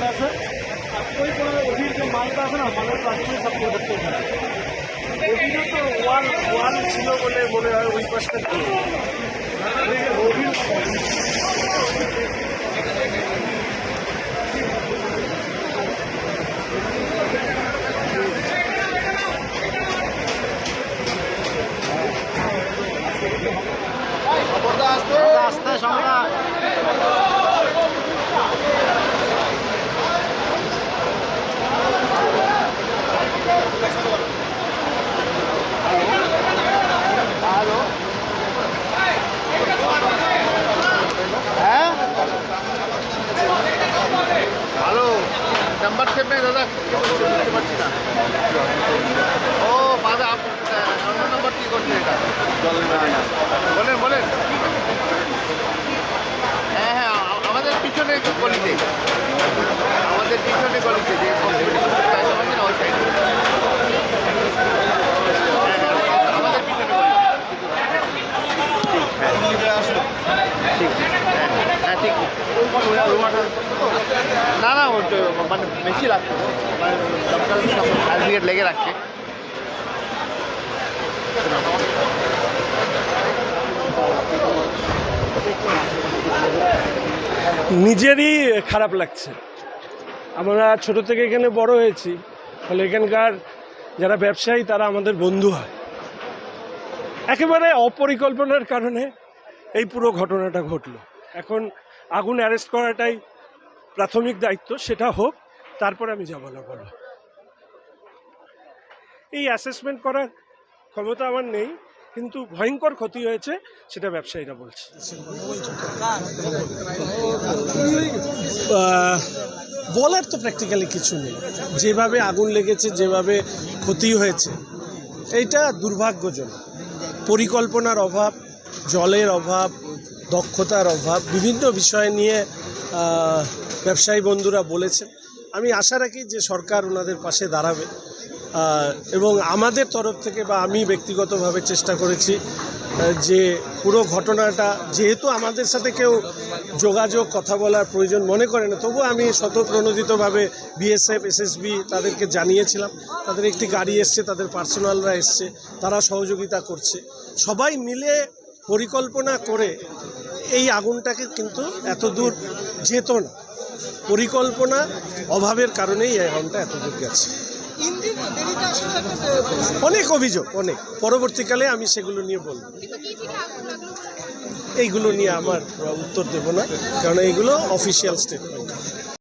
ওই কোনো ওটির যে মালটা আছে না, মালের প্লাস্টিক সব করে দেখতে ওটিরও তো ওয়াল ওয়াল ছিল বলে মনে হয় ওই পাশটা। ছিল নাম্বার সেভ নেই, দাদা। বুঝতে পারছি না। ও দাদা অন্য নাম্বার কি করছে এটা? বলেন বলেন। হ্যাঁ হ্যাঁ আমাদের পিছনে গলিতে আমাদের পিছনে গলিতে যে competition টা আছে না, ওই side এ। হ্যাঁ, হ্যাঁ, আমাদের পিছনে গলিতে। ঠিক, হ্যাঁ। ঠিক, হ্যাঁ, হ্যাঁ, ঠিক। না না ওটা মানে মানে লেগে রাখছে। নিজেরই খারাপ লাগছে। আমরা ছোট থেকে এখানে বড় হয়েছি, ফলে এখানকার যারা ব্যবসায়ী, তারা আমাদের বন্ধু হয়। একেবারে অপরিকল্পনার কারণে এই পুরো ঘটনাটা ঘটলো। এখন আগুন অ্যারেস্ট করাটাই প্রাথমিক দায়িত্ব সেটা হোক, তারপরে আমি যাব না বলো। এই অ্যাসেসমেন্ট করার ক্ষমতা আমার নেই, কিন্তু ভয়ঙ্কর ক্ষতি হয়েছে, সেটা ব্যবসায়ীরা বলছে। বলার তো প্র্যাকটিক্যালি কিছু নেই। যেভাবে আগুন লেগেছে, যেভাবে ক্ষতি হয়েছে, এইটা দুর্ভাগ্যজনক। পরিকল্পনার অভাব, জলের অভাব দক্ষতার অভাব, বিভিন্ন বিষয় নিয়ে ব্যবসায়ী বন্ধুরা বলেছেন। আমি আশা রাখি যে সরকার ওনাদের পাশে দাঁড়াবে। এবং আমাদের তরফ থেকে বা আমি ব্যক্তিগতভাবে চেষ্টা করেছি যে পুরো ঘটনাটা, যেহেতু আমাদের সাথে কেউ যোগাযোগ, কথা বলার প্রয়োজন মনে করে না তবু আমি স্বতঃপ্রণোদিতভাবে বিএসএফ, এসএসবি তাদেরকে জানিয়েছিলাম। তাদের একটি গাড়ি এসছে, তাদের পার্সোনালরা এসছে, তারা সহযোগিতা করছে। সবাই মিলে পরিকল্পনা করে এই আগুনটাকে কিন্তু এত দূর যেত না। পরিকল্পনা অভাবের কারণেই এই আগুনটা এত দূর গেছে অনেক অভিযোগ অনেক। পরবর্তীকালে আমি সেগুলো নিয়ে বলব। এইগুলো নিয়ে আমার উত্তর দেব না কারণ এইগুলো অফিসিয়াল স্টেটমেন্ট